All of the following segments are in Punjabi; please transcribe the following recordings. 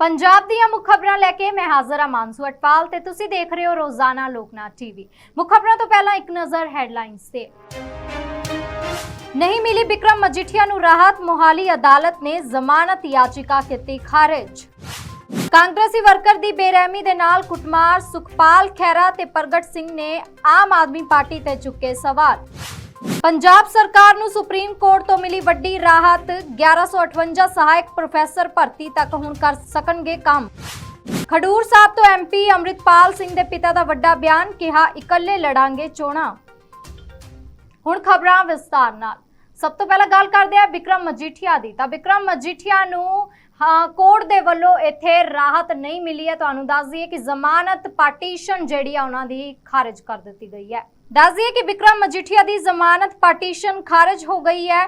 ਪੰਜਾਬ ਦੀਆਂ ਮੁੱਖ ਖਬਰਾਂ ਲੈ ਕੇ ਮੈਂ ਹਾਜ਼ਰ ਹਾਂ ਮਾਨਸੂ ਅਟਪਾਲ ਤੇ ਤੁਸੀਂ ਦੇਖ ਰਹੇ ਹੋ ਰੋਜ਼ਾਨਾ ਲੋਕਨਾਥ ਟੀਵੀ ਮੁੱਖ ਖਬਰਾਂ ਤੋਂ ਪਹਿਲਾਂ ਇੱਕ ਨਜ਼ਰ ਹੈਡਲਾਈਨਸ ਤੇ। ਨਹੀਂ ਮਿਲੀ ਵਿਕਰਮ ਮਜੀਠੀਆ ਨੂੰ ਰਾਹਤ, ਮੋਹਾਲੀ ਅਦਾਲਤ ਨੇ ਜ਼ਮਾਨਤ ਯਾਚਿਕਾ ਕੀਤੀ ਖਾਰਜ। ਕਾਂਗਰਸੀ ਵਰਕਰ ਦੀ ਬੇਰਹਿਮੀ ਦੇ ਨਾਲ ਕੁੱਟਮਾਰ, ਸੁਖਪਾਲ ਖਹਿਰਾ ਤੇ ਪ੍ਰਗਟ ਸਿੰਘ ਨੇ ਆਮ ਆਦਮੀ ਪਾਰਟੀ ਤੇ ਚੁੱਕੇ ਸਵਾਲ। ਪੰਜਾਬ ਸਰਕਾਰ ਨੂੰ ਸੁਪਰੀਮ ਕੋਰਟ ਤੋਂ ਮਿਲੀ ਵੱਡੀ ਰਾਹਤ। 1158 ਸਹਾਇਕ ਪ੍ਰੋਫੈਸਰ ਭਰਤੀ ਤੱਕ ਹੁਣ ਕਰ ਸਕਣਗੇ ਕੰਮ। ਖਡੂਰ ਸਾਹਿਬ ਤੋਂ ਐਮਪੀ ਅੰਮ੍ਰਿਤਪਾਲ ਸਿੰਘ ਦੇ ਪਿਤਾ ਦਾ ਵੱਡਾ ਬਿਆਨ ਕਿਹਾ, ਇਕੱਲੇ ਲੜਾਂਗੇ ਚੋਣਾਂ। ਹੁਣ ਖਬਰਾਂ ਵਿਸਤਾਰ ਨਾਲ। ਸਭ ਤੋਂ ਪਹਿਲਾਂ ਗੱਲ ਕਰਦੇ ਆ ਵਿਕਰਮ ਮਜੀਠੀਆ ਦੀ। ਤਾਂ ਵਿਕਰਮ ਮਜੀਠੀਆ ਨੂੰ, ਹਾਂ, ਕੋਰਟ ਦੇ ਵੱਲੋਂ ਇੱਥੇ ਰਾਹਤ ਨਹੀਂ ਮਿਲੀ ਹੈ। ਤੁਹਾਨੂੰ ਦੱਸ ਦਈਏ ਕਿ ਜ਼ਮਾਨਤ ਪਾਰਟੀਸ਼ਨ ਜਿਹੜੀ ਆ, ਉਹਨਾਂ ਦੀ ਖਾਰਜ ਕਰ ਦਿੱਤੀ ਗਈ ਹੈ। ਦੱਸ ਦਈਏ ਕਿ ਵਿਕਰਮ ਮਜੀਠੀਆ ਦੀ ਜ਼ਮਾਨਤ ਪਾਰਟੀਸ਼ਨ ਖਾਰਜ ਹੋ ਗਈ ਹੈ।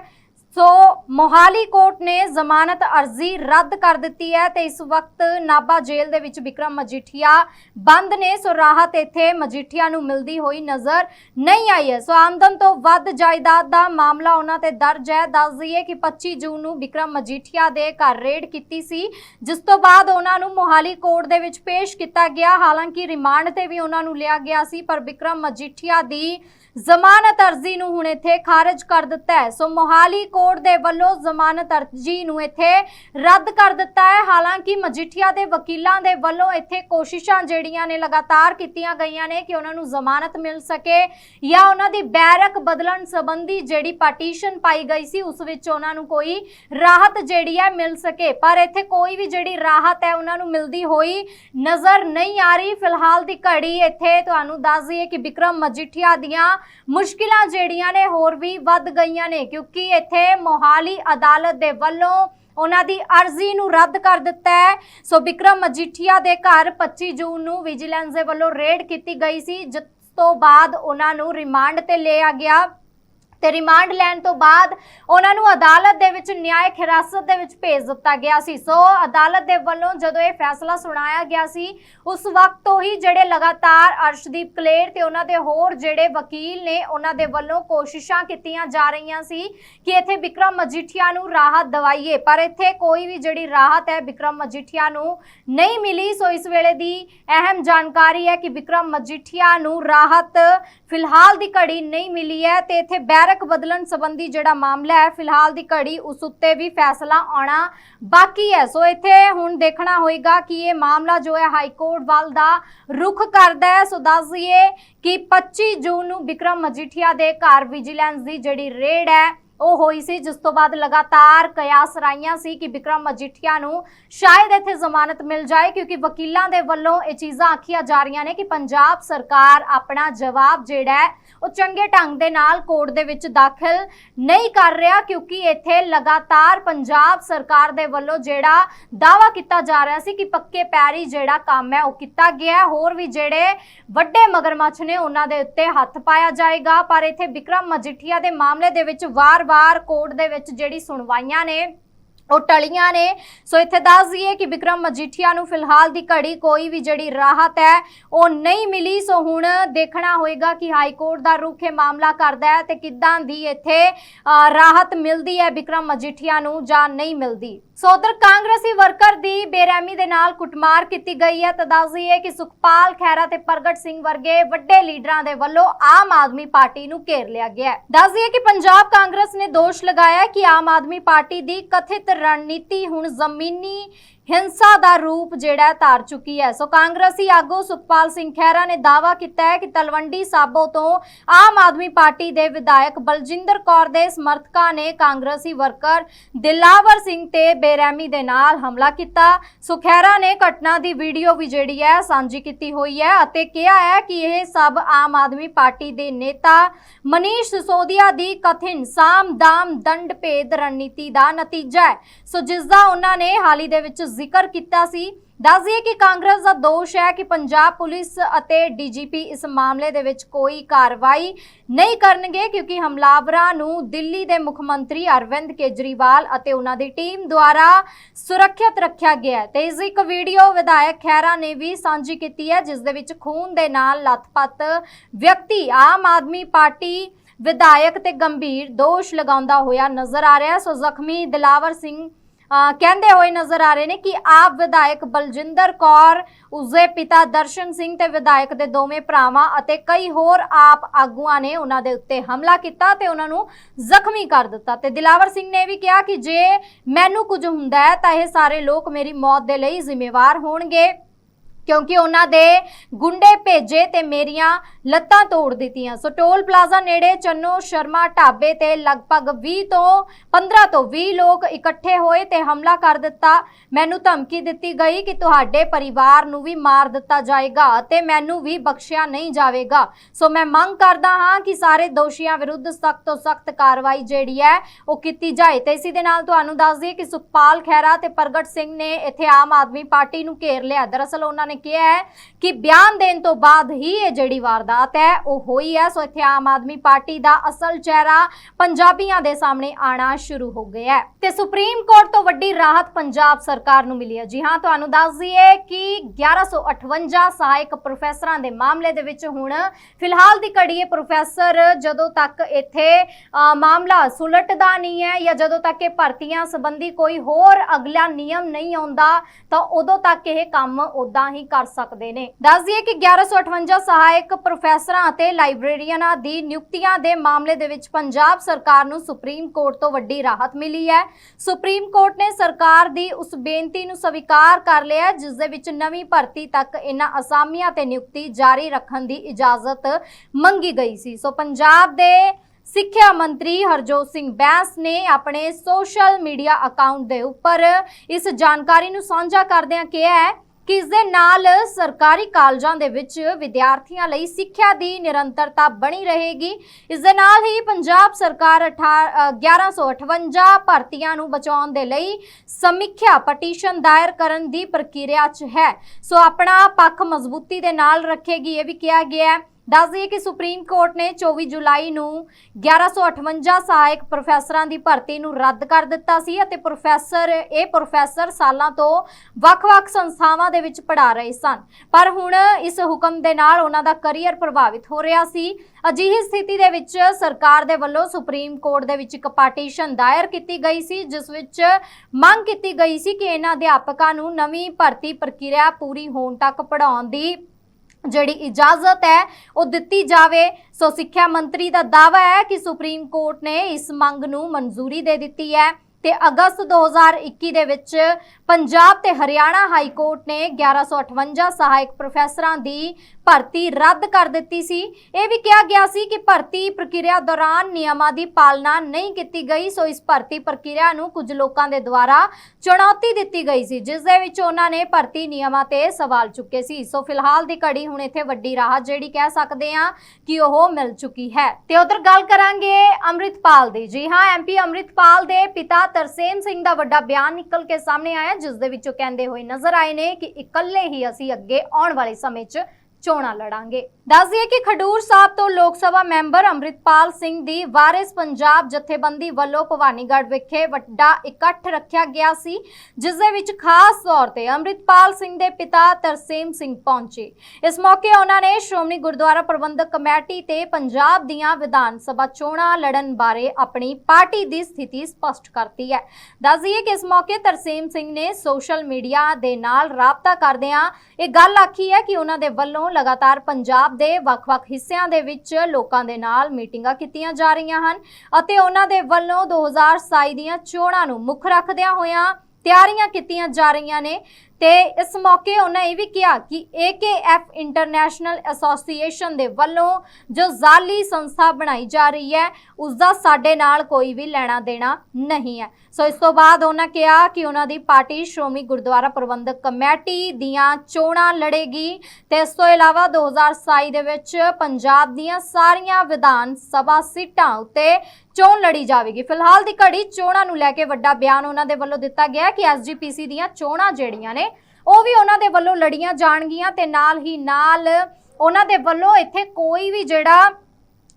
ਸੋ ਮੋਹਾਲੀ ਕੋਰਟ ਨੇ ਜ਼ਮਾਨਤ ਅਰਜ਼ੀ ਰੱਦ ਕਰ ਦਿੱਤੀ ਹੈ ਤੇ ਇਸ ਵਕਤ ਨਾਭਾ ਜੇਲ੍ਹ ਦੇ ਵਿੱਚ ਵਿਕਰਮ ਮਜੀਠੀਆ ਬੰਦ ਨੇ, ਸੋ ਰਾਹਤ ਇੱਥੇ ਮਜੀਠੀਆ ਨੂੰ ਮਿਲਦੀ ਹੋਈ ਨਜ਼ਰ ਨਹੀਂ ਆਈ ਹੈ। ਸੋ ਆਮਦਨ ਤੋਂ ਵੱਧ ਜਾਇਦਾਦ ਦਾ ਮਾਮਲਾ ਉਹਨਾਂ ਤੇ ਦਰਜ ਹੈ। ਦੱਸ ਦਈਏ ਕਿ 25 ਜੂਨ ਨੂੰ ਵਿਕਰਮ ਮਜੀਠੀਆ ਦੇ ਘਰ ਰੇਡ ਕੀਤੀ ਸੀ, ਜਿਸ ਤੋਂ ਬਾਅਦ ਉਹਨਾਂ ਨੂੰ ਮੋਹਾਲੀ ਕੋਰਟ ਦੇ ਵਿੱਚ ਪੇਸ਼ ਕੀਤਾ ਗਿਆ। ਹਾਲਾਂਕਿ ਰਿਮਾਂਡ ਤੇ ਵੀ ਉਹਨਾਂ ਨੂੰ ਲਿਆ ਗਿਆ ਸੀ, ਪਰ ਵਿਕਰਮ ਮਜੀਠੀਆ ਦੀ ਜ਼ਮਾਨਤ ਅਰਜ਼ੀ ਨੂੰ ਹੁਣ ਇੱਥੇ ਖਾਰਜ ਕਰ ਦਿੱਤਾ ਹੈ। ਸੋ ਮੋਹਾਲੀ ਕੋਰਟ ਦੇ ਵੱਲੋਂ ਜ਼ਮਾਨਤ ਅਰਜ਼ੀ ਨੂੰ ਇੱਥੇ ਰੱਦ ਕਰ ਦਿੱਤਾ ਹੈ। ਹਾਲਾਂਕਿ ਮਜੀਠੀਆ ਦੇ ਵਕੀਲਾਂ ਦੇ ਵੱਲੋਂ ਇੱਥੇ ਕੋਸ਼ਿਸ਼ਾਂ ਜਿਹੜੀਆਂ ਨੇ ਲਗਾਤਾਰ ਕੀਤੀਆਂ ਗਈਆਂ ਨੇ ਕਿ ਉਹਨਾਂ ਨੂੰ ਜ਼ਮਾਨਤ ਮਿਲ ਸਕੇ ਜਾਂ ਉਹਨਾਂ ਦੀ ਬੈਰਕ ਬਦਲਣ ਸੰਬੰਧੀ ਜਿਹੜੀ ਪਾਰਟੀਸ਼ਨ ਪਾਈ ਗਈ ਸੀ, ਉਸ ਵਿੱਚ ਉਹਨਾਂ ਨੂੰ ਕੋਈ ਰਾਹਤ ਜਿਹੜੀ ਹੈ ਮਿਲ ਸਕੇ। ਪਰ ਇੱਥੇ ਕੋਈ ਵੀ ਜਿਹੜੀ ਰਾਹਤ ਹੈ ਉਹਨਾਂ ਨੂੰ ਮਿਲਦੀ ਹੋਈ ਨਜ਼ਰ ਨਹੀਂ ਆ ਰਹੀ। ਫਿਲਹਾਲ ਦੀ ਘੜੀ ਇੱਥੇ ਤੁਹਾਨੂੰ ਦੱਸ ਦਈਏ ਕਿ ਵਿਕਰਮ ਮਜੀਠੀਆ ਦੀਆਂ ਮੁਸ਼ਕਿਲਾਂ ਜਿਹੜੀਆਂ ਨੇ ਹੋਰ ਵੀ ਵੱਧ ਗਈਆਂ ਨੇ, ਕਿਉਂਕਿ ਇੱਥੇ ਮੋਹਾਲੀ ਅਦਾਲਤ ਦੇ ਵੱਲੋਂ ਉਹਨਾਂ ਦੀ ਅਰਜ਼ੀ ਨੂੰ ਰੱਦ ਕਰ ਦਿੱਤਾ ਹੈ। ਸੋ ਵਿਕਰਮ ਮਜੀਠੀਆ ਦੇ ਘਰ 25 ਜੂਨ ਨੂੰ ਵਿਜੀਲੈਂਸ ਦੇ ਵੱਲੋਂ ਰੇਡ ਕੀਤੀ ਗਈ ਸੀ, ਜਿਸ ਤੋਂ ਬਾਅਦ ਉਹਨਾਂ ਨੂੰ ਰਿਮਾਂਡ ਤੇ ਲਿਆ ਗਿਆ। ਤੇ ਰਿਮਾਂਡ ਲੈਣ ਤੋਂ ਬਾਅਦ ਉਹਨਾਂ ਨੂੰ ਅਦਾਲਤ ਦੇ ਵਿੱਚ ਨਿਆਇਕ ਹਿਰਾਸਤ ਦੇ ਵਿੱਚ ਭੇਜ ਦਿੱਤਾ ਗਿਆ ਸੀ। ਸੋ ਅਦਾਲਤ ਦੇ ਵੱਲੋਂ ਜਦੋਂ ਇਹ ਫੈਸਲਾ ਸੁਣਾਇਆ ਗਿਆ ਸੀ, ਉਸ ਵਕਤ ਤੋਂ ਹੀ ਜਿਹੜੇ ਲਗਾਤਾਰ ਅਰਸ਼ਦੀਪ ਕਲੇਰ ਤੇ ਉਹਨਾਂ ਦੇ ਹੋਰ ਜਿਹੜੇ ਵਕੀਲ ਨੇ, ਉਹਨਾਂ ਦੇ ਵੱਲੋਂ ਕੋਸ਼ਿਸ਼ਾਂ ਕੀਤੀਆਂ ਜਾ ਰਹੀਆਂ ਸੀ ਕਿ ਇੱਥੇ ਵਿਕਰਮ ਮਜੀਠੀਆ ਨੂੰ ਰਾਹਤ ਦਵਾਈਏ। ਪਰ ਇੱਥੇ ਕੋਈ ਵੀ ਜਿਹੜੀ ਰਾਹਤ ਹੈ ਵਿਕਰਮ ਮਜੀਠੀਆ ਨੂੰ ਨਹੀਂ ਮਿਲੀ। ਸੋ ਇਸ ਵੇਲੇ ਦੀ ਅਹਿਮ ਜਾਣਕਾਰੀ ਹੈ ਕਿ ਵਿਕਰਮ ਮਜੀਠੀਆ ਨੂੰ ਰਾਹਤ ਫਿਲਹਾਲ ਦੀ ਘੜੀ ਨਹੀਂ ਮਿਲੀ ਹੈ ਤੇ ਇੱਥੇ ਬੈਰਕ ਬਦਲਣ ਸੰਬੰਧੀ ਜਿਹੜਾ ਮਾਮਲਾ ਹੈ, ਫਿਲਹਾਲ ਦੀ ਘੜੀ ਉਸ ਉੱਤੇ ਵੀ ਫੈਸਲਾ ਆਉਣਾ ਬਾਕੀ ਹੈ। ਸੋ ਇੱਥੇ ਹੁਣ ਦੇਖਣਾ ਹੋਏਗਾ ਕਿ ਇਹ ਮਾਮਲਾ ਜੋ ਹੈ ਹਾਈ ਕੋਰਟ ਵੱਲ ਦਾ ਰੁਖ ਕਰਦਾ ਹੈ। ਸੋ ਦੱਸ ਦਈਏ ਕਿ 25 ਜੂਨ ਨੂੰ ਵਿਕਰਮ ਮਜੀਠੀਆ ਦੇ ਘਰ ਵਿਜੀਲੈਂਸ ਦੀ ਜਿਹੜੀ ਰੇਡ ਹੈ ਉਹ ਹੋਈ ਸੀ, ਜਿਸ ਤੋਂ ਬਾਅਦ ਲਗਾਤਾਰ ਕਿਆਸ ਰਾਈਆਂ ਸੀ ਕਿ ਵਿਕਰਮ ਮਜੀਠੀਆ ਨੂੰ ਸ਼ਾਇਦ ਇੱਥੇ ਜ਼ਮਾਨਤ ਮਿਲ ਜਾਏ, ਕਿਉਂਕਿ ਵਕੀਲਾਂ ਦੇ ਵੱਲੋਂ ਇਹ ਚੀਜ਼ਾਂ ਆਖੀਆਂ ਜਾ ਰਹੀਆਂ ਨੇ ਕਿ ਪੰਜਾਬ ਸਰਕਾਰ ਆਪਣਾ ਜਵਾਬ ਜਿਹੜਾ ਹੈ ਉਹ ਚੰਗੇ ਢੰਗ ਦੇ ਨਾਲ ਕੋਰਟ ਦੇ ਵਿੱਚ ਦਾਖਲ ਨਹੀਂ ਕਰ ਰਿਹਾ ਕਿਉਂਕਿ ਇੱਥੇ ਲਗਾਤਾਰ ਪੰਜਾਬ ਸਰਕਾਰ ਦੇ ਵੱਲੋਂ ਜਿਹੜਾ ਦਾਵਾ ਕੀਤਾ ਜਾ ਰਿਹਾ ਸੀ ਕਿ ਪੱਕੇ ਪੈਰੀ ਜਿਹੜਾ ਕੰਮ ਹੈ ਉਹ ਕੀਤਾ ਗਿਆ ਹੋਰ ਵੀ ਜਿਹੜੇ ਵੱਡੇ ਮਗਰਮੱਛ ਨੇ ਉਹਨਾਂ ਦੇ ਉੱਤੇ ਹੱਥ ਪਾਇਆ ਜਾਏਗਾ। ਪਰ ਇੱਥੇ ਵਿਕਰਮ ਮਜੀਠੀਆ ਦੇ ਮਾਮਲੇ ਦੇ ਵਿੱਚ ਵਾਰ-ਵਾਰ ਕੋਰਟ ਦੇ ਵਿੱਚ ਜਿਹੜੀ ਸੁਣਵਾਈਆਂ ਨੇ ਉਹ ਟਲੀਆਂ ਨੇ। ਸੋ ਇੱਥੇ ਦੱਸ ਦਈਏ ਕਿ ਵਿਕਰਮ ਮਜੀਠੀਆ ਨੂੰ ਫਿਲਹਾਲ ਦੀ ਘੜੀ ਕੋਈ ਵੀ ਜਿਹੜੀ ਰਾਹਤ ਹੈ, ਉਹ ਨਹੀਂ ਮਿਲੀ। ਸੋ ਹੁਣ ਦੇਖਣਾ ਹੋਏਗਾ ਕਿ ਹਾਈ ਕੋਰਟ ਦਾ ਰੁਖ ਇਹ ਮਾਮਲਾ ਕਰਦਾ ਹੈ ਤੇ ਕਿੱਦਾਂ ਦੀ ਇੱਥੇ ਰਾਹਤ ਮਿਲਦੀ ਹੈ ਵਿਕਰਮ ਮਜੀਠੀਆ ਨੂੰ ਜਾਂ ਨਹੀਂ ਮਿਲਦੀ। ਸੋ ਉਧਰ ਕਾਂਗਰਸੀ ਵਰਕਰ ਦੀ ਬੇਰਹਿਮੀ ਦੇ ਨਾਲ ਕੁੱਟਮਾਰ ਕੀਤੀ ਗਈ ਹੈ। ਤਾਂ ਦੱਸ ਦਈਏ ਕਿ ਸੁਖਪਾਲ ਖਹਿਰਾ ਤੇ ਪ੍ਰਗਟ ਸਿੰਘ ਵਰਗੇ ਵੱਡੇ ਲੀਡਰਾਂ ਦੇ ਵੱਲੋਂ ਆਮ ਆਦਮੀ ਪਾਰਟੀ ਨੂੰ ਘੇਰ ਲਿਆ ਗਿਆ ਹੈ। ਦੱਸ ਦਈਏ ਕਿ ਪੰਜਾਬ ਕਾਂਗਰਸ ਨੇ ਦੋਸ਼ ਲਗਾਇਆ ਕਿ ਆਮ ਆਦਮੀ ਪਾਰਟੀ ਦੀ ਕਥਿਤ ਰਣਨੀਤੀ ਹੁਣ ਜ਼ਮੀਨੀ ਹਿੰਸਾ ਦਾ ਰੂਪ ਜਿਹੜਾ ਧਾਰ ਚੁੱਕੀ ਹੈ। ਸੋ ਕਾਂਗਰਸੀ ਆਗੂ ਸੁਖਪਾਲ ਸਿੰਘ ਖਹਿਰਾ ਨੇ ਦਾਅਵਾ ਕੀਤਾ ਹੈ ਕਿ ਤਲਵੰਡੀ ਸਾਬੋ ਤੋਂ ਆਮ ਆਦਮੀ ਪਾਰਟੀ ਦੇ ਵਿਧਾਇਕ ਬਲਜਿੰਦਰ ਕੌਰ ਦੇ ਸਮਰਥਕਾਂ ਨੇ ਕਾਂਗਰਸੀ ਵਰਕਰ ਦਿਲਾਵਰ ਸਿੰਘ ਤੇ ਬੇਰਹਿਮੀ ਦੇ ਨਾਲ ਹਮਲਾ ਕੀਤਾ। ਸੋ ਖਹਿਰਾ ਨੇ ਘਟਨਾ ਦੀ ਵੀਡੀਓ ਵੀ ਜਿਹੜੀ ਹੈ ਸਾਂਝੀ ਕੀਤੀ ਹੋਈ ਹੈ ਅਤੇ ਕਿਹਾ ਹੈ ਕਿ ਇਹ ਸਭ ਆਮ ਆਦਮੀ ਪਾਰਟੀ ਦੇ ਨੇਤਾ ਮਨੀਸ਼ ਸਿਸੋਦੀਆ ਦੀ ਕਥਿਨ ਸਾਮ ਦਾਮ ਦੰਡ ਭੇਦ ਰਣਨੀਤੀ ਦਾ ਨਤੀਜਾ ਹੈ। ਸੋ ਜਿਸ ਦਾ ਉਹਨਾਂ ਨੇ ਹਾਲ ਹੀ ਦੇ ਵਿੱਚ ਜ਼ਿਕਰ ਕੀਤਾ ਸੀ। ਦੱਸ ਦਈਏ ਕਿ ਕਾਂਗਰਸ ਦਾ ਦੋਸ਼ ਹੈ ਕਿ ਪੰਜਾਬ ਪੁਲਿਸ ਅਤੇ ਡੀਜੀਪੀ ਇਸ ਮਾਮਲੇ ਦੇ ਵਿੱਚ ਕੋਈ ਕਾਰਵਾਈ ਨਹੀਂ ਕਰਨਗੇ ਕਿਉਂਕਿ ਹਮਲਾਵਰਾਂ ਨੂੰ ਦਿੱਲੀ ਦੇ ਮੁੱਖ ਮੰਤਰੀ ਅਰਵਿੰਦ ਕੇਜਰੀਵਾਲ ਅਤੇ ਉਹਨਾਂ ਦੀ ਟੀਮ ਦੁਆਰਾ ਸੁਰੱਖਿਅਤ ਰੱਖਿਆ ਗਿਆ ਤੇ ਇਸ ਇੱਕ ਵੀਡੀਓ ਵਿਧਾਇਕ ਖਹਿਰਾ ਨੇ ਵੀ ਸਾਂਝੀ ਕੀਤੀ ਹੈ, ਜਿਸ ਦੇ ਵਿੱਚ ਖੂਨ ਦੇ ਨਾਲ ਲੱਥਪੱਤ ਵਿਅਕਤੀ, ਆਮ ਆਦਮੀ ਪਾਰਟੀ ਵਿਧਾਇਕ ਤੇ ਗੰਭੀਰ ਦੋਸ਼ ਲਗਾਉਂਦਾ ਹੋਇਆ ਨਜ਼ਰ ਆ ਰਿਹਾ ਸੋ ਜ਼ਖਮੀ ਦਿਲਾਵਰ ਸਿੰਘ ਕਹਿੰਦੇ ਹੋਏ ਨਜ਼ਰ ਆ ਰਹੇ ਨੇ ਕਿ ਆਪ ਵਿਧਾਇਕ ਬਲਜਿੰਦਰ ਕੌਰ, ਉਸਦੇ ਪਿਤਾ ਦਰਸ਼ਨ ਸਿੰਘ ਤੇ ਵਿਧਾਇਕ ਦੇ ਦੋਵੇਂ ਭਰਾਵਾਂ ਅਤੇ ਕਈ ਹੋਰ ਆਪ ਆਗੂਆਂ ਨੇ ਉਹਨਾਂ ਦੇ ਉੱਤੇ ਹਮਲਾ ਕੀਤਾ ਤੇ ਉਹਨਾਂ ਨੂੰ ਜ਼ਖਮੀ ਕਰ ਦਿੱਤਾ। ਤੇ ਦਿਲਾਵਰ ਸਿੰਘ ਨੇ ਵੀ ਕਿਹਾ ਕਿ ਜੇ ਮੈਨੂੰ ਕੁਝ ਹੁੰਦਾ ਹੈ ਤਾਂ ਇਹ ਸਾਰੇ ਲੋਕ ਮੇਰੀ ਮੌਤ ਦੇ ਲਈ ਜ਼ਿੰਮੇਵਾਰ ਹੋਣਗੇ। ਕਿਉਂਕਿ ਉਹਨਾਂ ਦੇ ਗੁੰਡੇ ਭੇਜੇ ਤੇ ਮੇਰੀਆਂ ਲੱਤਾਂ ਤੋੜ ਦਿੱਤੀਆਂ। ਸੋ ਟੋਲ ਪਲਾਜ਼ਾ ਨੇੜੇ ਚੰਨੋ ਸ਼ਰਮਾ ਢਾਬੇ ਤੇ ਲਗਭਗ 20 ਤੋਂ 15 ਤੋਂ 20 ਲੋਕ ਇਕੱਠੇ ਹੋਏ ਤੇ ਹਮਲਾ ਕਰ ਦਿੱਤਾ। ਮੈਨੂੰ ਧਮਕੀ ਦਿੱਤੀ ਗਈ ਕਿ ਤੁਹਾਡੇ ਪਰਿਵਾਰ ਨੂੰ ਵੀ ਮਾਰ ਦਿੱਤਾ ਜਾਏਗਾ ਤੇ ਮੈਨੂੰ ਵੀ ਬਖਸ਼ਿਆ ਨਹੀਂ ਜਾਵੇਗਾ। ਸੋ ਮੈਂ ਮੰਗ ਕਰਦਾ ਹਾਂ ਕਿ ਸਾਰੇ ਦੋਸ਼ੀਆਂ ਵਿਰੁੱਧ ਸਖਤ ਤੋਂ ਸਖਤ ਕਾਰਵਾਈ ਜਿਹੜੀ ਹੈ ਉਹ ਕੀਤੀ ਜਾਏ। ਤੇ ਇਸੇ ਦੇ ਨਾਲ ਤੁਹਾਨੂੰ ਦੱਸ ਦਈਏ ਕਿ ਸੁਖਪਾਲ ਖਹਿਰਾ ਤੇ ਪ੍ਰਗਟ ਸਿੰਘ ਨੇ ਇੱਥੇ ਆਮ ਆਦਮੀ ਪਾਰਟੀ ਨੂੰ ਘੇਰ ਲਿਆ। ਦਰਅਸਲ ਉਹਨਾਂ ਨੇ ਕਿਹਾ ਹੈ ਕਿ ਬਿਆਨ ਦੇਣ ਤੋਂ ਬਾਅਦ ਹੀ ਇਹ ਜਿਹੜੀ ਵਾਰਦਾਤ ਹੈ ਉਹ ਹੋਈ ਹੈ। ਸੋ ਇੱਥੇ ਆਮ ਆਦਮੀ ਪਾਰਟੀ ਦਾ ਅਸਲ ਚਿਹਰਾ ਪੰਜਾਬੀਆਂ ਦੇ ਸਾਹਮਣੇ ਆਣਾ ਸ਼ੁਰੂ ਹੋ ਗਿਆ ਹੈ। ਤੇ ਸੁਪਰੀਮ ਕੋਰਟ ਤੋਂ ਵੱਡੀ ਰਾਹਤ ਪੰਜਾਬ ਸਰਕਾਰ ਨੂੰ ਮਿਲੀ ਹੈ। ਜੀ ਹਾਂ ਤੁਹਾਨੂੰ ਦੱਸ ਦਈਏ ਕਿ 1158 ਸਹਾਇਕ ਪ੍ਰੋਫੈਸਰਾਂ ਦੇ ਮਾਮਲੇ ਦੇ ਵਿੱਚ ਹੁਣ ਫਿਲਹਾਲ ਦੀ ਘੜੀ ਇਹ ਪ੍ਰੋਫੈਸਰ ਜਦੋਂ ਤੱਕ ਇੱਥੇ ਅ, ਮਾਮਲਾ ਸੁਲਟਦਾ ਨਹੀਂ ਹੈ ਜਾਂ ਜਦੋਂ ਤੱਕ ਇਹ ਭਰਤੀਆਂ ਸੰਬੰਧੀ ਕੋਈ ਹੋਰ ਅਗਲਾ ਨਿਯਮ ਨਹੀਂ ਆਉਂਦਾ ਤਾਂ ਉਦੋਂ ਤੱਕ ਇਹ ਕੰਮ ਉਦਾਂ ਹੀ ਕਰ ਸਕਦੇ ਨੇ। ਦੱਸ ਦਈਏ ਕਿ 1158 ਸਹਾਇਕ ਪ੍ਰੋਫੈਸਰਾਂ ਅਤੇ ਲਾਇਬ੍ਰੇਰੀਅਨਾਂ ਦੀ ਨਿਯੁਕਤੀਆਂ ਦੇ ਮਾਮਲੇ ਦੇ ਵਿੱਚ ਪੰਜਾਬ ਸਰਕਾਰ ਨੂੰ ਸੁਪਰੀਮ ਕੋਰਟ ਤੋਂ ਵੱਡੀ ਰਾਹਤ ਮਿਲੀ ਹੈ। ਸੁਪਰੀਮ ਕੋਰਟ ਨੇ ਸਰਕਾਰ ਦੀ ਉਸ ਬੇਨਤੀ ਨੂੰ ਸਵੀਕਾਰ ਕਰ ਲਿਆ ਜਿਸ ਦੇ ਵਿੱਚ ਨਵੀਂ ਭਰਤੀ ਤੱਕ ਇਹਨਾਂ ਅਸਾਮੀਆਂ ਤੇ ਨਿਯੁਕਤੀ ਜਾਰੀ ਰੱਖਣ ਦੀ ਇਜਾਜ਼ਤ ਮੰਗੀ ਗਈ ਸੀ। ਸੋ ਪੰਜਾਬ ਦੇ ਸਿੱਖਿਆ ਮੰਤਰੀ ਹਰਜੋਤ ਸਿੰਘ ਬੈਂਸ ਨੇ ਆਪਣੇ ਸੋਸ਼ਲ ਮੀਡੀਆ ਅਕਾਊਂਟ ਦੇ ਉੱਪਰ ਇਸ ਜਾਣਕਾਰੀ ਨੂੰ ਸਾਂਝਾ ਕਰਦਿਆਂ ਕਿਹਾ ਹੈ ਕਿ ਇਸ ਦੇ ਨਾਲ ਸਰਕਾਰੀ ਕਾਲਜਾਂ ਦੇ ਵਿੱਚ ਵਿਦਿਆਰਥੀਆਂ ਲਈ ਸਿੱਖਿਆ ਦੀ ਨਿਰੰਤਰਤਾ ਬਣੀ ਰਹੇਗੀ? ਇਸ ਦੇ ਨਾਲ ਹੀ ਪੰਜਾਬ ਸਰਕਾਰ ਅਠਾ- ਅ, 1158 ਭਰਤੀਆਂ ਨੂੰ ਬਚਾਉਣ ਦੇ ਲਈ ਸਮੀਖਿਆ ਪਟੀਸ਼ਨ ਦਾਇਰ ਕਰਨ ਦੀ ਪ੍ਰਕਿਰਿਆ 'ਚ ਹੈ। ਸੋ ਆਪਣਾ ਪੱਖ ਮਜ਼ਬੂਤੀ ਦੇ ਨਾਲ ਰੱਖੇਗੀ ਇਹ ਵੀ ਕਿਹਾ ਗਿਆ ਹੈ। ਦੱਸ ਦਈਏ ਕਿ ਸੁਪਰੀਮ ਕੋਰਟ ਨੇ 24 ਜੁਲਾਈ ਨੂੰ 1158 ਸਹਾਇਕ ਪ੍ਰੋਫੈਸਰਾਂ ਦੀ ਭਰਤੀ ਨੂੰ ਰੱਦ ਕਰ ਦਿੱਤਾ ਸੀ ਅਤੇ ਪ੍ਰੋਫੈਸਰ, ਇਹ ਪ੍ਰੋਫੈਸਰ ਸਾਲਾਂ ਤੋਂ ਵੱਖ-ਵੱਖ ਸੰਸਥਾਵਾਂ ਦੇ ਵਿੱਚ ਪੜ੍ਹਾ ਰਹੇ ਸਨ। ਪਰ ਹੁਣ ਇਸ ਹੁਕਮ ਦੇ ਨਾਲ ਉਹਨਾਂ ਦਾ ਕੈਰੀਅਰ ਪ੍ਰਭਾਵਿਤ ਹੋ ਰਿਹਾ ਸੀ। ਅਜਿਹੀ ਸਥਿਤੀ ਦੇ ਵਿੱਚ ਸਰਕਾਰ ਦੇ ਵੱਲੋਂ ਸੁਪਰੀਮ ਕੋਰਟ ਦੇ ਵਿੱਚ ਇੱਕ ਪਟੀਸ਼ਨ ਦਾਇਰ ਕੀਤੀ ਗਈ ਸੀ, ਜਿਸ ਵਿੱਚ ਮੰਗ ਕੀਤੀ ਗਈ ਸੀ ਕਿ ਇਹਨਾਂ ਅਧਿਆਪਕਾਂ ਨੂੰ ਨਵੀਂ ਭਰਤੀ ਪ੍ਰਕਿਰਿਆ ਪੂਰੀ ਹੋਣ ਤੱਕ ਪੜ੍ਹਾਉਣ ਦੀ ਜਿਹੜੀ ਇਜਾਜ਼ਤ ਹੈ, ਉਹ ਦਿੱਤੀ ਜਾਵੇ। ਸੋ ਸਿੱਖਿਆ ਮੰਤਰੀ ਦਾ ਦਾਅਵਾ ਹੈ ਕਿ ਸੁਪਰੀਮ ਕੋਰਟ ਨੇ ਇਸ ਮੰਗ ਨੂੰ ਮਨਜ਼ੂਰੀ ਦੇ ਦਿੱਤੀ ਹੈ ਤੇ ਅਗਸਤ 2021 ਦੇ ਵਿੱਚ ਪੰਜਾਬ ਤੇ ਹਰਿਆਣਾ ਹਾਈ ਕੋਰਟ ਨੇ 1158 ਸਹਾਇਕ ਪ੍ਰੋਫੈਸਰਾਂ ਦੀ ਭਰਤੀ ਰੱਦ ਕਰ ਦਿੱਤੀ ਸੀ। ਇਹ ਵੀ ਕਿਹਾ ਗਿਆ ਸੀ ਕਿ ਭਰਤੀ ਪ੍ਰਕਿਰਿਆ ਦੌਰਾਨ ਨਿਯਮਾਂ ਦੀ ਪਾਲਣਾ ਨਹੀਂ ਕੀਤੀ ਗਈ, ਸੋ ਇਸ ਭਰਤੀ ਪ੍ਰਕਿਰਿਆ ਨੂੰ ਕੁਝ ਲੋਕਾਂ ਦੇ ਦੁਆਰਾ ਚੁਣੌਤੀ ਦਿੱਤੀ ਗਈ ਸੀ, ਜਿਸ ਦੇ ਵਿੱਚ ਉਹਨਾਂ ਨੇ ਭਰਤੀ ਨਿਯਮਾਂ ਤੇ ਸਵਾਲ ਚੁੱਕੇ ਸੀ। ਸੋ ਫਿਲਹਾਲ ਦੀ ਘੜੀ ਹੁਣ ਇੱਥੇ ਵੱਡੀ ਰਾਹਤ ਜਿਹੜੀ ਕਹਿ ਸਕਦੇ ਆ ਕਿ ਉਹ ਮਿਲ ਚੁੱਕੀ ਹੈ। ਤੇ ਉਧਰ ਗੱਲ ਕਰਾਂਗੇ ਅੰਮ੍ਰਿਤਪਾਲ ਦੀ। ਜੀ ਹਾਂ ਐਮਪੀ ਅੰਮ੍ਰਿਤਪਾਲ ਦੇ ਪਿਤਾ ਤਰਸੇਮ ਸਿੰਘ ਦਾ ਵੱਡਾ ਬਿਆਨ ਨਿਕਲ ਕੇ ਸਾਹਮਣੇ ਆਇਆ ਜਿਸ ਦੇ ਵਿੱਚ ਉਹ ਕਹਿੰਦੇ ਹੋਏ ਨਜ਼ਰ ਆਏ ਨੇ ਕਿ ਇਕੱਲੇ ਹੀ ਅਸੀਂ ਅੱਗੇ ਆਉਣ ਵਾਲੇ ਸਮੇਂ 'ਚ ਚੋਣਾਂ ਲੜਾਂਗੇ। ਦੱਸ ਦਈਏ ਕਿ ਖਡੂਰ ਸਾਹਿਬ ਤੋਂ ਲੋਕ ਸਭਾ ਮੈਂਬਰ ਅੰਮ੍ਰਿਤਪਾਲ ਸਿੰਘ ਦੀ ਵਾਰਿਸ ਪੰਜਾਬ ਜਥੇਬੰਦੀ ਵੱਲੋਂ ਭਵਾਨੀਗੜ੍ਹ ਵਿਖੇ ਵੱਡਾ ਇਕੱਠ ਰੱਖਿਆ ਗਿਆ ਸੀ, ਜਿਸ ਦੇ ਵਿੱਚ ਖਾਸ ਤੌਰ ਤੇ ਅੰਮ੍ਰਿਤਪਾਲ ਸਿੰਘ ਦੇ ਪਿਤਾ ਤਰਸੇਮ ਸਿੰਘ ਪਹੁੰਚੇ। ਇਸ ਮੌਕੇ ਉਹਨਾਂ ਨੇ ਸ਼੍ਰੋਮਣੀ ਗੁਰਦੁਆਰਾ ਪ੍ਰਬੰਧਕ ਕਮੇਟੀ ਤੇ ਪੰਜਾਬ ਦੀਆਂ ਵਿਧਾਨ ਸਭਾ ਚੋਣਾਂ ਲੜਨ ਬਾਰੇ ਆਪਣੀ ਪਾਰਟੀ ਦੀ ਸਥਿਤੀ ਸਪਸ਼ਟ ਕਰਤੀ ਹੈ। ਦੱਸ ਦਈਏ ਕਿ ਇਸ ਮੌਕੇ ਤਰਸੇਮ ਸਿੰਘ ਨੇ ਸੋਸ਼ਲ ਮੀਡੀਆ ਦੇ ਨਾਲ ਰਾਬਤਾ ਕਰਦਿਆਂ ਇਹ ਗੱਲ ਆਖੀ ਹੈ ਕਿ ਉਹਨਾਂ ਦੇ ਵੱਲੋਂ ਲਗਾਤਾਰ ਪੰਜਾਬ ਦੇ ਵੱਖ-ਵੱਖ ਹਿੱਸਿਆਂ ਦੇ ਵਿੱਚ ਲੋਕਾਂ ਦੇ ਨਾਲ ਮੀਟਿੰਗਾਂ ਕੀਤੀਆਂ ਜਾ ਰਹੀਆਂ ਹਨ ਅਤੇ ਉਹਨਾਂ ਦੇ ਵੱਲੋਂ 2027 ਦੀਆਂ ਚੋਣਾਂ ਨੂੰ ਮੁੱਖ ਰੱਖਦਿਆਂ ਹੋਇਆਂ ਤਿਆਰੀਆਂ ਕੀਤੀਆਂ ਜਾ ਰਹੀਆਂ ਨੇ। ਤੇ ਇਸ ਮੌਕੇ ਉਹਨਾਂ ਇਹ ਵੀ ਕਿਹਾ ਕਿ AKF ਇੰਟਰਨੈਸ਼ਨਲ ਐਸੋਸੀਏਸ਼ਨ ਦੇ ਵੱਲੋਂ ਜੋ ਜ਼ਾਲੀ ਸੰਸਥਾ ਬਣਾਈ ਜਾ ਰਹੀ ਹੈ ਉਸ ਦਾ ਸਾਡੇ ਨਾਲ ਕੋਈ ਵੀ ਲੈਣਾ ਦੇਣਾ ਨਹੀਂ ਹੈ। ਸੋ ਇਸ ਤੋਂ ਬਾਅਦ ਉਹਨਾਂ ਕਿਹਾ ਕਿ ਉਹਨਾਂ ਦੀ ਪਾਰਟੀ ਸ਼੍ਰੋਮਣੀ ਗੁਰਦੁਆਰਾ ਪ੍ਰਬੰਧਕ ਕਮੇਟੀ ਦੀਆਂ ਚੋਣਾਂ ਲੜੇਗੀ ਤੇ ਇਸ ਤੋਂ ਇਲਾਵਾ 2027 ਦੇ ਵਿੱਚ ਪੰਜਾਬ ਦੀਆਂ ਸਾਰੀਆਂ ਵਿਧਾਨ ਸਭਾ ਸੀਟਾਂ ਉੱਤੇ ਚੋਣ ਲੜੀ ਜਾਵੇਗੀ। ਫਿਲਹਾਲ ਦੀ ਘੜੀ ਚੋਣਾਂ ਨੂੰ ਲੈ ਕੇ ਵੱਡਾ ਬਿਆਨ ਉਹਨਾਂ ਦੇ ਵੱਲੋਂ ਦਿੱਤਾ ਗਿਆ ਕਿ ਐਸਜੀਪੀਸੀ ਦੀਆਂ ਚੋਣਾਂ ਜਿਹੜੀਆਂ ਨੇ ਉਹ ਵੀ ਉਹਨਾਂ ਦੇ ਵੱਲੋਂ ਲੜੀਆਂ ਜਾਣਗੀਆਂ ਤੇ ਨਾਲ ਹੀ ਨਾਲ ਉਹਨਾਂ ਦੇ ਵੱਲੋਂ ਇੱਥੇ ਕੋਈ ਵੀ ਜਿਹੜਾ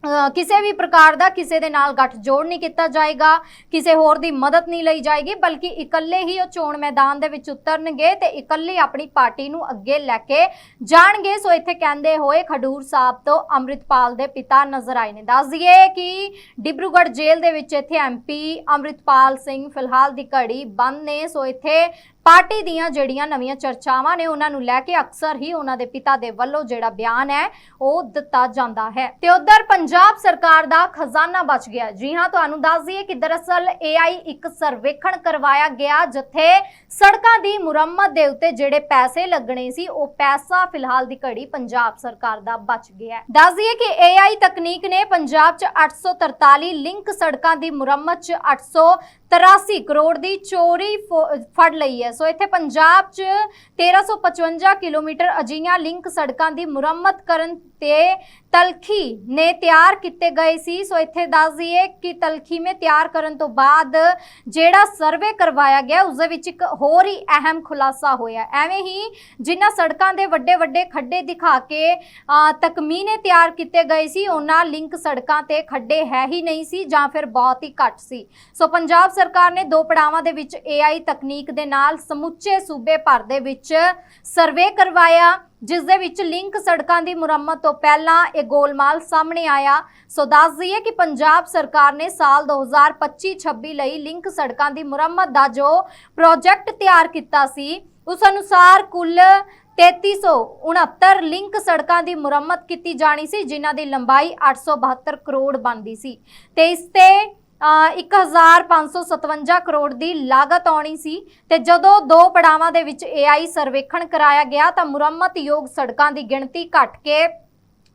ਅ, ਕਿਸੇ ਵੀ ਪ੍ਰਕਾਰ ਦਾ ਕਿਸੇ ਦੇ ਨਾਲ ਗੱਠਜੋੜ ਨਹੀਂ ਕੀਤਾ ਜਾਏਗਾ ਕਿਸੇ ਹੋਰ ਦੀ ਮਦਦ ਨਹੀਂ ਲਈ ਜਾਏਗੀ ਬਲਕਿ ਇਕੱਲੇ ਹੀ ਉਹ ਚੋਣ ਮੈਦਾਨ ਦੇ ਵਿੱਚ ਉਤਰਨਗੇ ਤੇ ਇਕੱਲੇ ਆਪਣੀ ਪਾਰਟੀ ਨੂੰ ਅੱਗੇ ਲੈ ਕੇ ਜਾਣਗੇ। ਸੋ ਇੱਥੇ ਕਹਿੰਦੇ ਹੋਏ ਖਡੂਰ ਸਾਹਿਬ ਤੋਂ ਅੰਮ੍ਰਿਤਪਾਲ ਦੇ ਪਿਤਾ ਨਜ਼ਰ ਆਏ ਨੇ। ਦੱਸ ਦਈਏ ਕਿ ਡਿਬਰੂਗੜ੍ਹ ਜੇਲ੍ਹ ਦੇ ਵਿੱਚ ਇੱਥੇ ਐਮਪੀ ਅੰਮ੍ਰਿਤਪਾਲ ਸਿੰਘ ਫਿਲਹਾਲ ਦੀ ਘੜੀ ਬੰਦ ਨੇ। ਸੋ ਇੱਥੇ ਪਾਰਟੀ ਦੀਆਂ ਜਿਹੜੀਆਂ ਨਵੀਆਂ ਚਰਚਾਵਾਂ ਨੇ, ਉਹਨਾਂ ਨੂੰ ਲੈ ਕੇ ਅਕਸਰ ਹੀ ਉਹਨਾਂ ਦੇ ਪਿਤਾ ਦੇ ਵੱਲੋਂ ਜਿਹੜਾ ਬਿਆਨ ਹੈ, ਉਹ ਦਿੱਤਾ ਜਾਂਦਾ ਹੈ। ਤੇ ਉਧਰ ਪੰਜਾਬ ਸਰਕਾਰ ਦਾ ਖਜ਼ਾਨਾ ਬਚ ਗਿਆ। ਜੀ ਹਾਂ, ਤੁਹਾਨੂੰ ਦੱਸ ਦਈਏ ਕਿ ਦਰਅਸਲ AI ਇੱਕ ਸਰਵੇਖਣ ਕਰਵਾਇਆ ਗਿਆ, ਜਿੱਥੇ ਸੜਕਾਂ ਦੀ ਮੁਰੰਮਤ ਦੇ ਉੱਤੇ ਜਿਹੜੇ ਪੈਸੇ ਲੱਗਣੇ ਸੀ, ਉਹ ਪੈਸਾ ਫਿਲਹਾਲ ਦੀ ਘੜੀ ਪੰਜਾਬ ਸਰਕਾਰ ਦਾ ਬਚ ਗਿਆ ਹੈ। ਦੱਸ ਦਈਏ ਕਿ AI ਤਕਨੀਕ ਨੇ ਪੰਜਾਬ 'ਚ 843 ਲਿੰਕ ਸੜਕਾਂ ਦੀ ਮੁਰੰਮਤ 'ਚ 883 ਕਰੋੜ ਦੀ ਚੋਰੀ ਫੋ- ਫੜ ਲਈ ਹੈ। ਸੋ ਇੱਥੇ ਪੰਜਾਬ 'ਚ 1355 ਕਿਲੋਮੀਟਰ ਅਜਿਹੀਆਂ ਲਿੰਕ ਸੜਕਾਂ ਦੀ ਮੁਰੰਮਤ ਕਰਨ ਤੇ ਤਲਖੀ ਨੇ ਤਿਆਰ ਕੀਤੇ ਗਏ ਸੀ। ਸੋ ਇੱਥੇ ਦੱਸ ਦਈਏ ਕਿ ਤਲਖੀ ਮੇ ਤਿਆਰ ਕਰਨ ਤੋਂ ਬਾਅਦ ਜਿਹੜਾ ਸਰਵੇ ਕਰਵਾਇਆ ਗਿਆ, ਉਸ ਦੇ ਵਿੱਚ ਇੱਕ ਹੋਰ ਹੀ ਅਹਿਮ ਖੁਲਾਸਾ ਹੋਇਆ। ਐਵੇਂ ਹੀ ਜਿਨ੍ਹਾਂ ਸੜਕਾਂ ਦੇ ਵੱਡੇ ਵੱਡੇ ਖੱਡੇ ਦਿਖਾ ਕੇ ਤਕਮੀਨੇ ਤਿਆਰ ਕੀਤੇ ਗਏ ਸੀ, ਉਹਨਾਂ ਲਿੰਕ ਸੜਕਾਂ ਤੇ ਖੱਡੇ ਹੈ ਹੀ ਨਹੀਂ ਸੀ ਜਾਂ ਫਿਰ ਬਹੁਤ ਹੀ ਘੱਟ ਸੀ। ਸੋ ਪੰਜਾਬ ਸਰਕਾਰ ਨੇ ਦੋ ਪੜਾਵਾਂ ਦੇ ਵਿੱਚ AI ਤਕਨੀਕ ਦੇ ਨਾਲ ਸਮੁੱਚੇ ਸੂਬੇ ਭਰ ਦੇ ਵਿੱਚ ਸਰਵੇ ਕਰਵਾਇਆ। ਜਿਸ ਦੇ ਵਿੱਚ ਲਿੰਕ ਸੜਕਾਂ ਦੀ ਮੁਰੰਮਤ ਤੋਂ ਪਹਿਲਾਂ ਇਹ ਗੋਲਮਾਲ ਸਾਹਮਣੇ ਆਇਆ। ਸੋ ਦੱਸ ਦਈਏ ਕਿ ਪੰਜਾਬ ਸਰਕਾਰ ਨੇ ਸਾਲ 2025-26 ਲਈ ਲਿੰਕ ਸੜਕਾਂ ਦੀ ਮੁਰੰਮਤ ਦਾ ਜੋ ਪ੍ਰੋਜੈਕਟ ਤਿਆਰ ਕੀਤਾ ਸੀ, ਉਸ ਅਨੁਸਾਰ ਕੁੱਲ 3369 ਲਿੰਕ ਸੜਕਾਂ ਦੀ ਮੁਰੰਮਤ ਕੀਤੀ ਜਾਣੀ ਸੀ, ਜਿਨ੍ਹਾਂ ਦੀ ਲੰਬਾਈ 872 ਕਰੋੜ ਬਣਦੀ ਸੀ। ਤੇ ਇਸ ਤੇ 1557 ਕਰੋੜ ਦੀ ਲਾਗਤ ਆਉਣੀ ਸੀ ਤੇ ਜਦੋਂ ਦੋ ਪੜਾਵਾਂ ਦੇ ਵਿੱਚ AI ਸਰਵੇਖਣ ਕਰਾਇਆ ਗਿਆ ਤਾਂ ਮੁਰੰਮਤ ਯੋਗ ਸੜਕਾਂ ਦੀ ਗਿਣਤੀ ਘਟ ਕੇ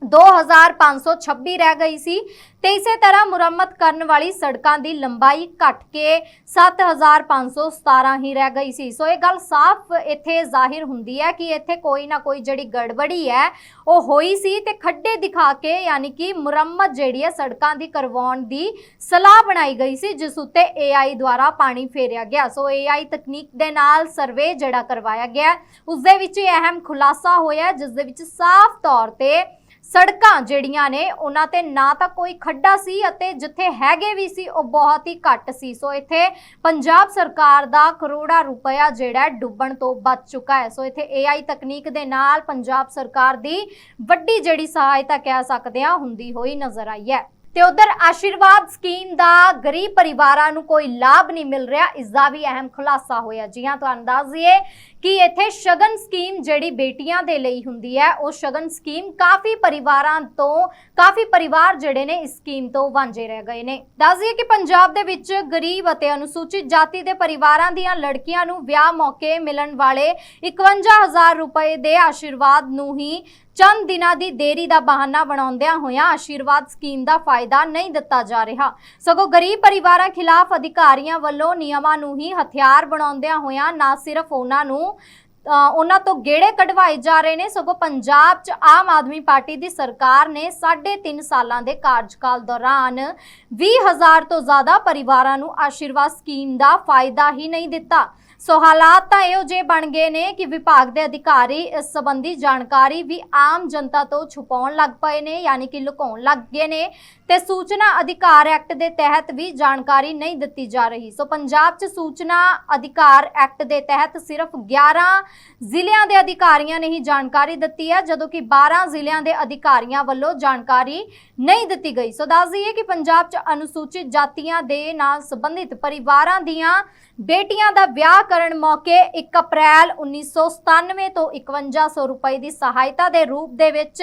2526 ਰਹਿ ਗਈ ਸੀ ਤੇ ਇਸੇ ਤਰ੍ਹਾਂ ਮੁਰੰਮਤ ਕਰਨ ਵਾਲੀ ਸੜਕਾਂ ਦੀ ਲੰਬਾਈ ਘਟ ਕੇ 7517 ਹੀ ਰਹਿ ਗਈ ਸੀ। ਸੋ ਇਹ ਗੱਲ ਸਾਫ਼ ਇੱਥੇ ਜ਼ਾਹਿਰ ਹੁੰਦੀ ਹੈ ਕਿ ਇੱਥੇ ਕੋਈ ਨਾ ਕੋਈ ਜਿਹੜੀ ਗੜਬੜੀ ਹੈ, ਉਹ ਹੋਈ ਸੀ ਤੇ ਖੱਡੇ ਦਿਖਾ ਕੇ ਯਾਨੀ ਕਿ ਮੁਰੰਮਤ ਜਿਹੜੀ ਹੈ ਸੜਕਾਂ ਦੀ ਕਰਵਾਉਣ ਦੀ ਸਲਾਹ ਬਣਾਈ ਗਈ ਸੀ, ਜਿਸ ਉੱਤੇ AI ਦੁਆਰਾ ਪਾਣੀ ਫੇਰਿਆ ਗਿਆ। ਸੋ AI ਤਕਨੀਕ ਦੇ ਨਾਲ ਸਰਵੇ ਜਿਹੜਾ ਕਰਵਾਇਆ ਗਿਆ ਉਸ ਦੇ ਵਿੱਚ ਇਹ ਅਹਿਮ ਖੁਲਾਸਾ ਹੋਇਆ ਜਿਸ ਦੇ ਵਿੱਚ ਸਾਫ਼ ਤੌਰ ਤੇ ਸੜਕਾਂ ਜਿਹੜੀਆਂ ਨੇ, ਉਹਨਾਂ ਤੇ ਨਾ ਤਾਂ ਕੋਈ ਖੱਡਾ ਸੀ ਅਤੇ ਜਿੱਥੇ ਹੈਗੇ ਵੀ ਸੀ, ਉਹ ਬਹੁਤ ਹੀ ਘੱਟ ਸੀ। ਸੋ ਇੱਥੇ ਪੰਜਾਬ ਸਰਕਾਰ ਦਾ ਕਰੋੜਾ ਰੁਪਇਆ ਜਿਹੜਾ ਡੁੱਬਣ ਤੋਂ ਬਚ ਚੁੱਕਾ ਹੈ। ਸੋ ਇੱਥੇ AI ਤਕਨੀਕ ਦੇ ਨਾਲ ਪੰਜਾਬ ਸਰਕਾਰ ਦੀ ਵੱਡੀ ਜਿਹੜੀ ਸਹਾਇਤਾ ਕਹਿ ਸਕਦੇ ਆ ਹੁੰਦੀ ਹੋਈ ਨਜ਼ਰ ਆਈ ਹੈ। ਤੇ ਉਧਰ ਆਸ਼ੀਰਵਾਦ ਸਕੀਮ ਦਾ ਗਰੀਬ ਪਰਿਵਾਰਾਂ ਨੂੰ ਕੋਈ ਲਾਭ ਨਹੀਂ ਮਿਲ ਰਿਹਾ ਇਸ ਦਾ ਵੀ ਅਹਿਮ ਖੁਲਾਸਾ ਹੋਇਆ। ਜੀ ਹਾਂ, ਤੁਹਾਨੂੰ ਦੱਸ ਦਈਏ ਕਿ ਇੱਥੇ ਸ਼ਗਨ ਸਕੀਮ ਜਿਹੜੀ ਬੇਟੀਆਂ ਦੇ ਲਈ ਹੁੰਦੀ ਹੈ, ਉਹ ਸ਼ਗਨ ਸਕੀਮ ਕਾਫੀ ਪਰਿਵਾਰਾਂ ਤੋਂ, ਕਾਫੀ ਪਰਿਵਾਰ ਜਿਹੜੇ ਨੇ ਇਸ ਸਕੀਮ ਤੋਂ ਵਾਂਝੇ ਰਹਿ ਗਏ ਨੇ। ਦੱਸ ਦਈਏ ਕਿ ਪੰਜਾਬ ਦੇ ਵਿੱਚ ਗਰੀਬ ਅਤੇ ਅਨੁਸੂਚਿਤ ਜਾਤੀ ਦੇ ਪਰਿਵਾਰਾਂ ਦੀਆਂ ਲੜਕੀਆਂ ਨੂੰ ਵਿਆਹ ਮੌਕੇ ਮਿਲਣ ਵਾਲੇ 51000 ਰੁਪਏ ਦੇ ਆਸ਼ੀਰਵਾਦ ਨੂੰ ਹੀ ਚੰਦ ਦਿਨਾਂ ਦੀ ਦੇਰੀ ਦਾ ਬਹਾਨਾ ਬਣਾਉਂਦਿਆਂ ਹੋਇਆਂ ਆਸ਼ੀਰਵਾਦ ਸਕੀਮ ਦਾ ਫਾਇਦਾ ਨਹੀਂ ਦਿੱਤਾ ਜਾ ਰਿਹਾ। ਸਗੋਂ ਗਰੀਬ ਪਰਿਵਾਰਾਂ ਖਿਲਾਫ ਅਧਿਕਾਰੀਆਂ ਵੱਲੋਂ ਨਿਯਮਾਂ ਨੂੰ ਹੀ ਹਥਿਆਰ ਬਣਾਉਂਦਿਆਂ ਹੋਇਆਂ ਨਾ ਸਿਰਫ ਉਹਨਾਂ ਨੂੰ ਉਹਨਾਂ ਤੋਂ ਗੇੜੇ ਕਢਵਾਏ ਜਾ ਰਹੇ ਨੇ, ਸਗੋਂ ਪੰਜਾਬ 'ਚ ਆਮ ਆਦਮੀ ਪਾਰਟੀ ਦੀ ਸਰਕਾਰ ਨੇ 3.5 ਸਾਲਾਂ ਦੇ ਕਾਰਜਕਾਲ ਦੌਰਾਨ 20000 ਤੋਂ ਜ਼ਿਆਦਾ ਪਰਿਵਾਰਾਂ ਨੂੰ ਆਸ਼ੀਰਵਾਦ ਸਕੀਮ ਦਾ ਫਾਇਦਾ ਹੀ ਨਹੀਂ ਦਿੱਤਾ। ਸੋ ਹਾਲਾਤ ਤਾਂ ਇਹੋ ਜਿਹੇ ਬਣ ਗਏ ਨੇ ਕਿ ਵਿਭਾਗ ਦੇ ਅਧਿਕਾਰੀ ਇਸ ਸੰਬੰਧੀ ਜਾਣਕਾਰੀ ਵੀ ਆਮ ਜਨਤਾ ਤੋਂ ਛੁਪਾਉਣ ਲੱਗ ਪਏ ਨੇ, ਯਾਨੀ ਕਿ ਲੁਕਾਉਣ ਲੱਗ ਗਏ ਨੇ। ਤੇ ਸੂਚਨਾ ਅਧਿਕਾਰ ਐਕਟ ਦੇ ਤਹਿਤ ਵੀ ਜਾਣਕਾਰੀ ਨਹੀਂ ਦਿੱਤੀ ਜਾ ਰਹੀ। ਸੋ ਪੰਜਾਬ 'ਚ ਸੂਚਨਾ ਅਧਿਕਾਰ ਐਕਟ ਦੇ ਤਹਿਤ ਸਿਰਫ 11 ਜ਼ਿਲ੍ਹਿਆਂ ਦੇ ਅਧਿਕਾਰੀਆਂ ਨੇ ਹੀ ਜਾਣਕਾਰੀ ਦਿੱਤੀ ਹੈ, ਜਦੋਂ ਕਿ 12 ਜ਼ਿਲ੍ਹਿਆਂ ਦੇ ਅਧਿਕਾਰੀਆਂ ਵੱਲੋਂ ਜਾਣਕਾਰੀ ਨਹੀਂ ਦਿੱਤੀ ਗਈ। ਸੋ ਦੱਸ ਦਈਏ ਕਿ ਪੰਜਾਬ 'ਚ ਅਨੁਸੂਚਿਤ ਜਾਤੀਆਂ ਦੇ ਨਾਲ ਸੰਬੰਧਿਤ ਪਰਿਵਾਰਾਂ ਦੀਆਂ ਬੇਟੀਆਂ ਦਾ ਵਿਆਹ ਕਰਨ ਮੌਕੇ 1 ਅਪ੍ਰੈਲ 1997 ਤੋਂ 5100 ਰੁਪਏ ਦੀ ਸਹਾਇਤਾ ਦੇ ਰੂਪ ਦੇ ਵਿੱਚ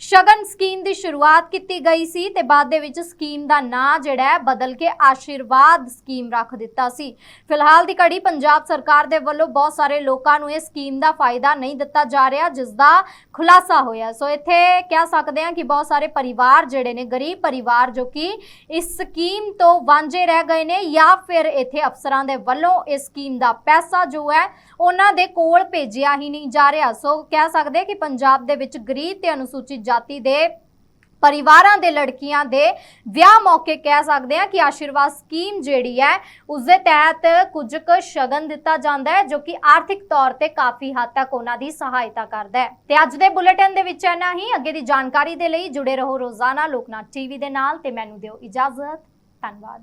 ਸ਼ਗਨ ਸਕੀਮ ਦੀ ਸ਼ੁਰੂਆਤ ਕੀਤੀ ਗਈ ਸੀ ਤੇ ਬਾਅਦ ਦੇ ਵਿੱਚ ਸਕੀਮ ਦਾ ਨਾਂ ਜਿਹੜਾ ਹੈ ਬਦਲ ਕੇ ਆਸ਼ੀਰਵਾਦ ਸਕੀਮ ਰੱਖ ਦਿੱਤਾ ਸੀ। ਫਿਲਹਾਲ ਦੀ ਘੜੀ ਪੰਜਾਬ ਸਰਕਾਰ ਦੇ ਵੱਲੋਂ ਬਹੁਤ ਸਾਰੇ ਲੋਕਾਂ ਨੂੰ ਇਹ ਸਕੀਮ ਦਾ ਫਾਇਦਾ ਨਹੀਂ ਦਿੱਤਾ ਜਾ ਰਿਹਾ, ਜਿਸ ਦਾ ਖੁਲਾਸਾ ਹੋਇਆ। ਸੋ ਇੱਥੇ ਕਹਿ ਸਕਦੇ ਹਾਂ ਕਿ ਬਹੁਤ ਸਾਰੇ ਪਰਿਵਾਰ ਜਿਹੜੇ ਨੇ, ਗਰੀਬ ਪਰਿਵਾਰ ਜੋ ਕਿ ਇਸ ਸਕੀਮ ਤੋਂ ਵਾਂਝੇ ਰਹਿ ਗਏ ਨੇ ਜਾਂ ਫਿਰ ਇੱਥੇ ਅਫਸਰਾਂ ਦੇ ਵੱਲੋਂ ਇਸ ਸਕੀਮ ਦਾ ਪੈਸਾ ਜੋ ਹੈ ਉਹਨਾਂ ਦੇ ਕੋਲ ਭੇਜਿਆ ਹੀ ਨਹੀਂ ਜਾ ਰਿਹਾ। ਸੋ ਕਹਿ ਸਕਦੇ ਕਿ ਪੰਜਾਬ ਦੇ ਵਿੱਚ ਗਰੀਬ ਤੇ ਅਨੁਸੂਚਿਤ ਜਾਤੀ ਦੇ ਪਰਿਵਾਰਾਂ ਦੇ ਲੜਕੀਆਂ ਦੇ ਵਿਆਹ ਮੌਕੇ ਕਹਿ ਸਕਦੇ ਆ ਕਿ ਆਸ਼ੀਰਵਾਦ ਸਕੀਮ ਜਿਹੜੀ ਹੈ ਉਸ ਦੇ ਤਹਿਤ ਕੁਝ ਕੁ ਸ਼ਗਨ ਦਿੱਤਾ ਜਾਂਦਾ ਹੈ, ਜੋ ਕਿ ਆਰਥਿਕ ਤੌਰ ਤੇ ਕਾਫੀ ਹੱਦ ਤੱਕ ਉਹਨਾਂ ਦੀ ਸਹਾਇਤਾ ਕਰਦਾ ਹੈ। ਤੇ ਅੱਜ ਦੇ ਬੁਲੇਟਿਨ ਦੇ ਵਿੱਚ ਇੰਨਾ ਹੀ। ਅੱਗੇ ਦੀ ਜਾਣਕਾਰੀ ਦੇ ਲਈ ਜੁੜੇ ਰਹੋ ਰੋਜ਼ਾਨਾ ਲੋਕਨਾਥ ਟੀਵੀ ਦੇ ਨਾਲ ਤੇ ਮੈਨੂੰ ਦਿਓ ਇਜਾਜ਼ਤ। ਧੰਨਵਾਦ।